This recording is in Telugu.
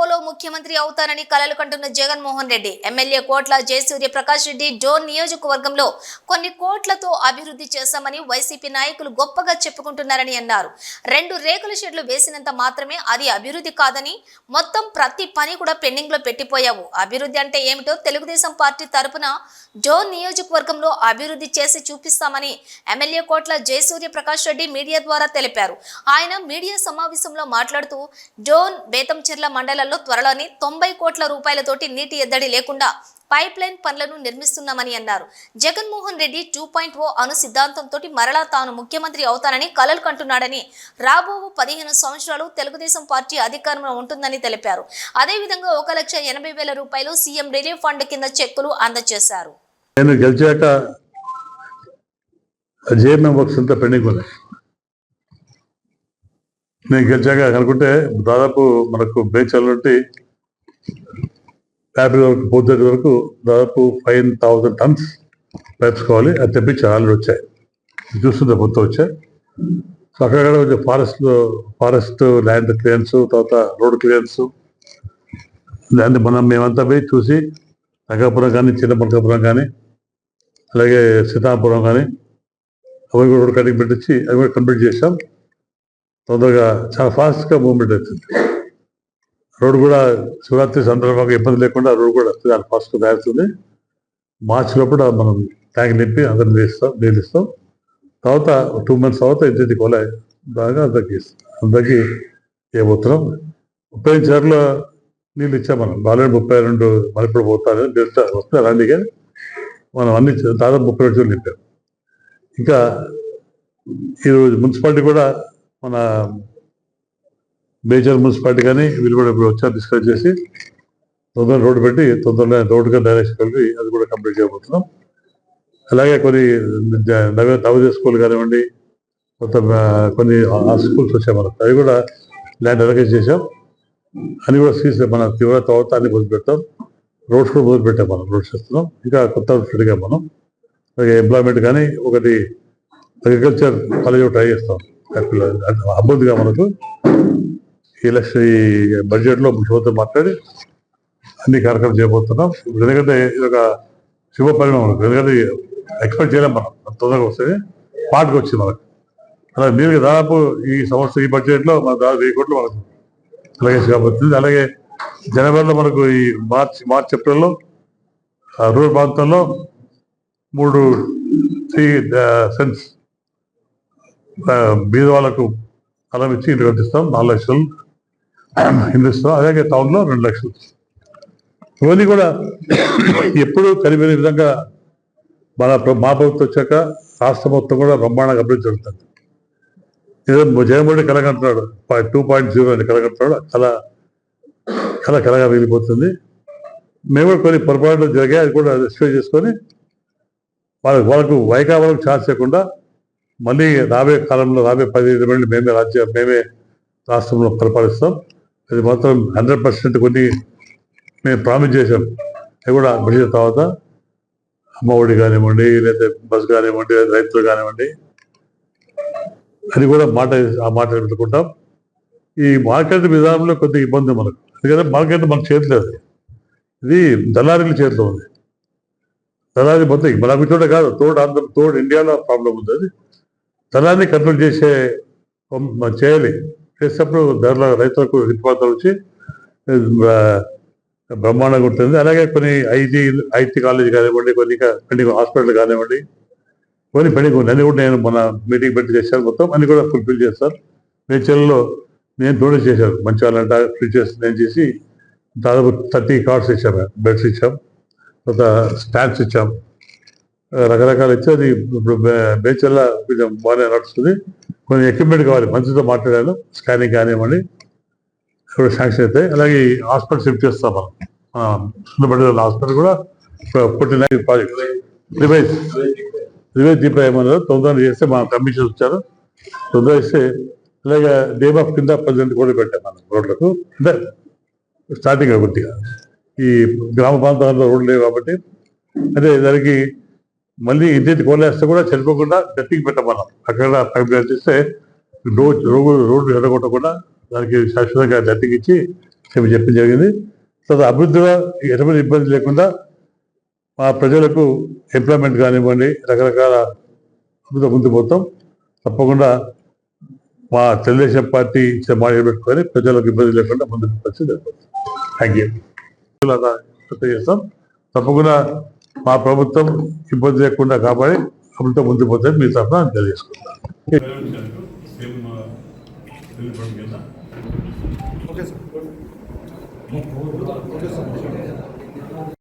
ఓలో ముఖ్యమంత్రి అవుతానని కలలు కంటున్న జగన్మోహన్ రెడ్డి. ఎమ్మెల్యే కోట్ల జయసూర్య ప్రకాష్ రెడ్డి జోన్ నియోజకవర్గంలో కొన్ని కోట్లతో అభివృద్ధి చేశామని వైసీపీ నాయకులు గొప్పగా చెప్పుకుంటున్నారని అన్నారు. రెండు రేకుల షెడ్లు వేసినంత మాత్రమే అది అభివృద్ధి కాదని మొత్తం ప్రతి పని కూడా పెండింగ్లో పెట్టిపోయావు. అభివృద్ధి అంటే ఏమిటో తెలుగుదేశం పార్టీ తరపున జోన్ నియోజకవర్గంలో అభివృద్ధి చేసి చూపిస్తామని ఎమ్మెల్యే కోట్ల జయసూర్య ప్రకాష్ రెడ్డి మీడియా ద్వారా తెలిపారు. ఆయన మీడియా సమావేశంలో మాట్లాడుతూ జోన్ బేతంచెర్ల మండలంలో త్వరలోనే తొంభై కోట్ల రూపాయలతోటి నీటి ఎద్దడి లేకుండా పైప్ లైన్ పనులను నిర్మిస్తున్నామని అన్నారు. Jaganmohan Reddy two point O అను సిద్ధాంతంతో మరలా తాను ముఖ్యమంత్రి అవుతానని కలలు కంటున్నాడని రాబో పదిహేను సంవత్సరాలు తెలుగుదేశం పార్టీ అధికారంలో ఉంటుందని తెలిపారు. అదేవిధంగా ఒక లక్ష ఎనభై వేల రూపాయలు సీఎం రిలీఫ్ ఫండ్ కింద చెక్కులు అందజేశారు. నేను గెలిచాక జేఎంఎం వర్క్స్ అంతా పెండింగ్ ఉన్నాయి. నేను గెలిచాక అనుకుంటే దాదాపు మనకు బేచల్ నుండి యాభై వరకు పోతే వరకు దాదాపు ఫైవ్ థౌసండ్ టన్స్ పెంచుకోవాలి. అది తెప్పించి ఆల్రెడీ వచ్చాయి. చూస్తుంటే మొత్తం వచ్చాయి. సో అక్కడ కొంచెం ఫారెస్ట్ ఫారెస్ట్ ల్యాండ్ క్లియరెన్స్ తర్వాత రోడ్ క్లియరెన్స్ ల్యాండ్ మనం మేమంతా పోయి చూసి నగాపురం కానీ చిన్నపల్కాపురం కానీ అలాగే సీతాపురం కానీ అవి కూడా రోడ్ కటింగ్ పెట్టించి అవి కూడా కంప్లీట్ చేసాం తొందరగా చాలా ఫాస్ట్గా మూవ్మెంట్ అవుతుంది. రోడ్డు కూడా శివరాత్రి సందర్భంగా ఇబ్బంది లేకుండా రోడ్ కూడా చాలా ఫాస్ట్గా తయారుతుంది మార్చి లోపల మనం ట్యాంక్ నింపి అందరం వేస్తాం నీళ్ళు ఇస్తాం. తర్వాత టూ మంత్స్ తర్వాత ఇంటి కొల బాగా అందరికి అందరికి చేయబోతున్నాం ముప్పై చీరలో నీళ్ళు ఇచ్చాం మనం. బాగా ముప్పై రెండు మరిప్పుడు పోతారు తెలుస్తా వస్తే రండి మనం అన్ని దాదాపు ముప్పై రెండు నింపాం. ఇంకా ఈరోజు మున్సిపాలిటీ కూడా మన మేజర్ మున్సిపాలిటీ కానీ వీళ్ళు కూడా ఇప్పుడు వచ్చారు డిస్కస్ చేసి తొందరగా రోడ్డు పెట్టి తొందరగా రోడ్డుగా డైరెక్షన్ కలిపి అది కూడా కంప్లీట్ చేయబోతున్నాం. అలాగే కొన్ని నవ నవోదయ స్కూల్ కానివ్వండి కొత్త కొన్ని ఆ స్కూల్స్ వచ్చాయి మనకు. అవి కూడా ల్యాండ్ అలకేట్ చేసాం అని కూడా సీసీ మన తీవ్ర తర్వాత అన్ని మొదలు రోడ్స్ కూడా మొదలుపెట్టాం మనం రోడ్స్ చేస్తున్నాం. ఇంకా కొత్త ఫ్రెడ్గా మనం అలాగే ఎంప్లాయ్మెంట్ కానీ ఒకటి అగ్రికల్చర్ కాలేజ్ ట్రై చేస్తాం. అభివృద్ధిగా మనకు ఈ లక్ష ఈ బడ్జెట్లో ముఖ్యమంత్రి మాట్లాడి అన్ని కార్యక్రమాలు చేయబోతున్నాం. ఎందుకంటే ఇది ఒక శుభ పరిణామం ఎందుకంటే ఎక్స్పెక్ట్ చేయలేం మనం. తొందరగా వస్తుంది పాటకు వచ్చింది మనకు. అలా మీరు దాదాపు ఈ సంవత్సరం ఈ బడ్జెట్లో మన దాదాపు వెయ్యి కోట్లు మనకు అలాగే కాబోతుంది అలాగే జనవరిలో మనకు ఈ మార్చ్ మార్చ్ ఏప్రిల్లో ఆ రూరల్ ప్రాంతంలో మూడు త్రీ సెన్స్ బీద వాళ్ళకు అలా ఇచ్చి ఇంటికి కట్టిస్తాం నాలుగు లక్షలు. ఇందిస్తాం అలాగే టౌన్లో రెండు లక్షలు ఇవన్నీ కూడా ఎప్పుడు కలిపిన విధంగా మన మా ప్రభుత్వం వచ్చాక రాష్ట్రం మొత్తం కూడా బ్రహ్మాండంగా అభివృద్ధి జరుగుతుంది. ఏదో జయమూడి కలగంటున్నాడు. టూ పాయింట్ జీరో అని కలగంటున్నాడు. కళ కళ కలగా వెళ్ళిపోతుంది మేము కూడా కొన్ని పొరపాట్లు జరిగాయి అది కూడా రెస్క్యూ చేసుకొని వాళ్ళకి వాళ్ళకు వైకా వాళ్ళకు ఛాన్స్ చేయకుండా మళ్ళీ రాబోయే కాలంలో రాబోయే పదిహేను మంది మేమే రాజ్య మేమే రాష్ట్రంలో పరిపాలిస్తాం. అది మాత్రం హండ్రెడ్ పర్సెంట్ కొన్ని మేము ప్రామిస్ చేసాం అవి కూడా అమలు తర్వాత అమ్మఒడి కానివ్వండి లేదా బస్ కానివ్వండి రైతులు కానివ్వండి. అది కూడా మాట ఆ మాట పెట్టుకుంటాం ఈ మార్కెట్ విధానంలో కొద్దిగా ఇబ్బంది మనకు. ఎందుకంటే మార్కెట్ మన చేతిలో అది. ఇది దళారీల చేతిలో ఉంది. దళారీ మొత్తం మనకు చోట కాదు తోడు ఆంధ్ర తోడు ఇండియాలో ప్రాబ్లం ఉంది అది. ధనాన్ని కంట్రోల్ చేసే చేయాలి. చేసేటప్పుడు ధరల రైతులకు గిట్టుబాటు వచ్చి బ్రహ్మాండంగా ఉంటుంది. అలాగే కొన్ని ఐటీ ఐటీ కాలేజ్ కానివ్వండి కొన్ని కొన్ని పెండింగ్ హాస్పిటల్ కానివ్వండి కొన్ని పెండింగ్ అన్ని కూడా నేను మన మీటింగ్ పెట్టి చేశాను మొత్తం. అన్ని కూడా ఫుల్ఫిల్ చేస్తాను నేచర్లో నేను డొనేట్ చేశాను. మంచి వాళ్ళంట ఫ్రిడ్జెస్ నేను చేసి దాదాపు థర్టీ కార్డ్స్ ఇచ్చాము బెడ్స్ ఇచ్చాం. తర్వాత స్టాంప్స్ ఇచ్చాం. రకరకాలు ఇచ్చి అది ఇప్పుడు బేచల్లా కొంచెం బాగానే నడుస్తుంది. కొన్ని ఎక్విప్మెంట్ కావాలి మంచితో మాట్లాడాను. స్కానింగ్ కానివ్వండి ఇప్పుడు శాంక్షన్ అవుతాయి. అలాగే ఈ హాస్పిటల్ షిఫ్ట్ చేస్తాం మనం. సుందరపల్లి హాస్పిటల్ కూడా పుట్టిన ప్రాజెక్ట్ రివైజ్ రివైజ్ దీప ఏమన్నారు తొందరగా చేస్తే మా కమిషన్ వచ్చారు తొందరగా ఇస్తే అలాగే డేమ్ ఆఫ్ కింద పద్దెనిమిది కూడా పెట్టాం మనం రోడ్లకు. అంటే స్టార్టింగ్ కొద్దిగా. ఈ గ్రామ ప్రాంతాల్లో రోడ్లు లేవు కాబట్టి అదే దానికి మళ్ళీ ఇంటికి కోలేస్తే కూడా చనిపోకుండా గట్టికి పెట్టమన్నాం. అక్కడ పైప్ లైన్ చేస్తే రోడ్ రోడ్డు రోడ్డు ఎడగొట్టకుండా దానికి శాశ్వతంగా గట్టికి ఇచ్చి చెప్పి చెప్పడం జరిగింది. తర్వాత అభివృద్ధిలో ఎటువంటి ఇబ్బంది లేకుండా మా ప్రజలకు ఎంప్లాయ్మెంట్ కానివ్వండి రకరకాల అభివృద్ధి ముందు పోతాం. తప్పకుండా మా తెలుగుదేశం పార్టీ ఇచ్చిన మాట పెట్టుకొని ప్రజలకు ఇబ్బంది లేకుండా ముందుకు వచ్చి థ్యాంక్ యూ చేస్తాం. తప్పకుండా మా ప్రభుత్వం ఇబ్బంది లేకుండా కాపాడి అభివృద్ధి ముందుకు పోతే మీ తరఫున తెలియజేసుకుంటాను. Okay sir okay sir.